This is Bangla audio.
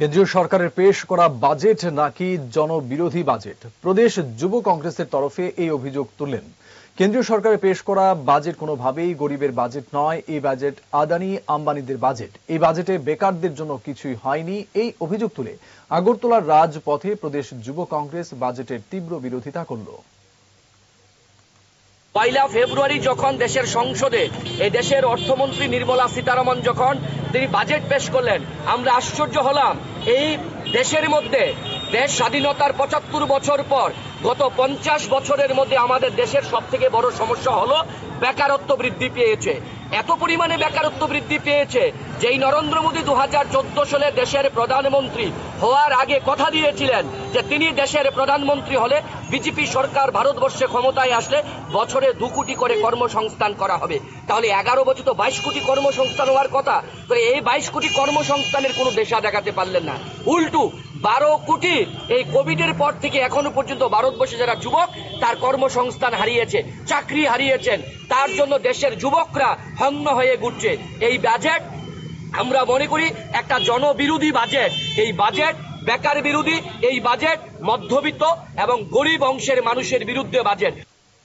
কেন্দ্রীয় সরকারের পেশ করা বাজেট নাকি জনবিরোধী বাজেট? প্রদেশ যুব কংগ্রেসের তরফে এই অভিযোগ তুললেন। কেন্দ্রীয় সরকারের পেশ করা বাজেট কোনোভাবেই গরিবের বাজেট নয়, এই বাজেট আদানি আম্বানিদের বাজেট। এই বাজেটে বেকারদের জন্য কিছুই হয়নি, এই অভিযোগ তুলে আগরতলার রাজপথে প্রদেশ যুব কংগ্রেস বাজেটের তীব্র বিরোধিতা করল। পয়লা ফেব্রুয়ারি যখন দেশের সংসদে এই দেশের অর্থমন্ত্রী নির্মলা সীতারামন যখন তিনি বাজেট পেশ করলেন, আমরা আশ্চর্য হলাম। এই দেশের মধ্যে দেশ স্বাধীনতার পঁচাত্তর বছর পর গত পঞ্চাশ বছরের মধ্যে আমাদের দেশের সব থেকে বড় সমস্যা হলো বেকারত্ব বৃদ্ধি পেয়েছে। এত পরিমাণে বেকারত্ব বৃদ্ধি পেয়েছে যেই নরেন্দ্র মোদী দু হাজার চোদ্দ সালে দেশের প্রধানমন্ত্রী হওয়ার আগে কথা দিয়েছিলেন যে তিনি দেশের প্রধানমন্ত্রী হলে বিজেপি সরকার ভারতবর্ষে ক্ষমতায় আসলে বছরে দু কোটি করে কর্মসংস্থান করা হবে। তাহলে এগারো বছর তো বাইশ কোটি কর্মসংস্থান হওয়ার কথা। তো এই বাইশ কোটি কর্মসংস্থানের কোনো দেশা দেখাতে পারলেন না। উল্টু, বারো কোটি এই কোভিডের পর থেকে এখনও পর্যন্ত ভারতবর্ষে যারা যুবক, তার কর্মসংস্থান হারিয়েছে, চাকরি হারিয়েছেন, তার জন্য দেশের যুবকরা হন্য হয়ে ঘুরছে। এই বাজেট আমরা মনে করি একটা জনবিরোধী বাজেট এই বাজেট বেকার বিরোধী, এই বাজেট মধ্যবিত্ত এবং গরিব অংশের মানুষের বিরুদ্ধে বাজেট